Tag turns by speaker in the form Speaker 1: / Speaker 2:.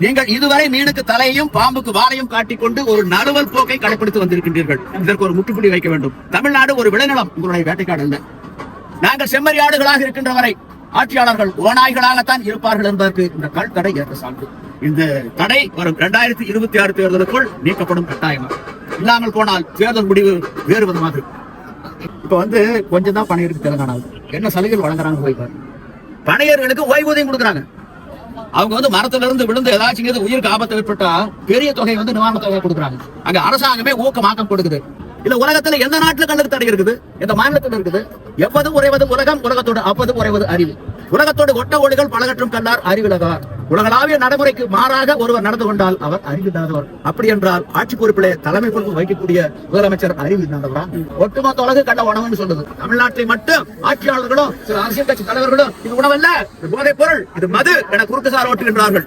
Speaker 1: நீங்கள் இதுவரை மீனுக்கு தலையையும் பாம்புக்கு வாலையும் காட்டிக்கொண்டு ஒரு நழுவல் போக்கை கடைபிடித்து வந்திருக்கின்றீர்கள். இதற்கு ஒரு முற்றுப்புள்ளி வைக்க வேண்டும். தமிழ்நாடு ஒரு விளைநிலம். உங்களுடைய வேட்டைக்காடு அல்ல. நாங்கள் செம்மறியாடுகளாக இருக்கின்ற வரை ஆட்சியாளர்கள் ஓநாய்களாகத்தான் இருப்பார்கள் என்பதற்கு இந்த கல் தடை ஏற்ற சான்று. இந்த தடை வரும் இரண்டாயிரத்தி இருபத்தி ஆறு தேர்தலுக்குள் நீக்கப்படும் கட்டாயம். இல்லாமல் போனால் தேர்தல் முடிவு வேறு விதமாக. இப்ப வந்து கொஞ்சம் தான் பணம் இருக்கு தெலுங்கானாவில் என்ன சலுகைகள் வழங்குறாங்க போய் பாருங்க பணியர்களுக்கு ஓய்வூதியம் கொடுக்குறாங்க. அவங்க வந்து மரத்துல இருந்து விழுந்து ஏதாச்சும் உயிருக்கு ஆபத்து ஏற்பட்டா பெரிய தொகை வந்து நிவாரண தொகை கொடுக்குறாங்க. அங்க அரசாங்கமே ஊக்கமாக்கம் கொடுக்குது. இல்ல உலகத்துல எந்த நாட்டுல கண்ணுக்கு தடை இருக்குது? எந்த மாநிலத்துல இருக்குது? எவ்வது உறைவது உலகம் உலகத்தோடு அப்பது உறைவது அறிவு. உலகத்தோடு ஒட்ட ஓடுகள் பலகற்றும் கல்லார் அறிவிலகார். உலகளாவிய நடைமுறைக்கு மாறாக ஒருவர் நடந்து கொண்டால் அவர் அறிவில்லாதவர். அப்படி என்றால் ஆட்சி பொறுப்பிலே தலைமை பொறுப்பு வைக்கக்கூடிய முதலமைச்சர் அறிவு இல்லாதவரா ஒட்டுமொத்த உலக கண்ட உணவுன்னு சொல்லுது. தமிழ்நாட்டை மட்டும் ஆட்சியாளர்களும் சில அரசியல் கட்சி தலைவர்களும் இது உணவல்ல இது போதைப் பொருள் இது மது என குறுக்கு சார் ஓட்டுகின்றார்கள்.